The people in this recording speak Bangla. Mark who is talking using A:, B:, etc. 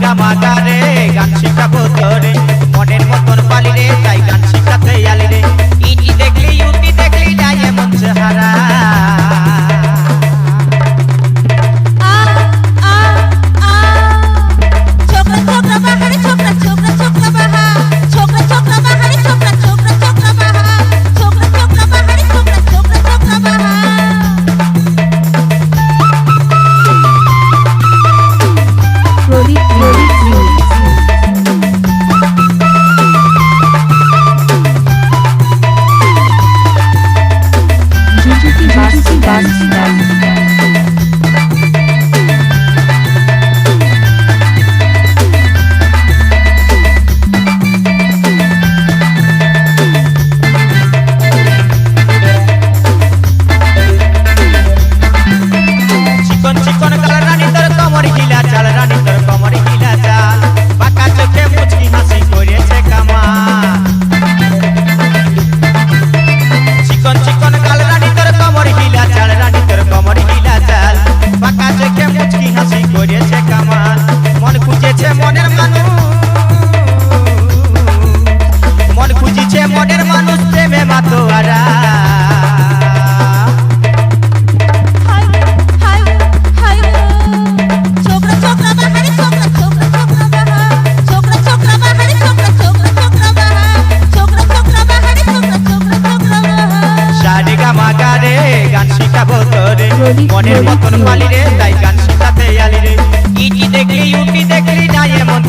A: শেখা মাদারে গান শিখাবো তোরে। মনের মতন পালিরে তাই গান শিখাতে আলিরে। মন পালি রে তাই গান শিখাতে দেখলি ইউটি দেখলি না এমন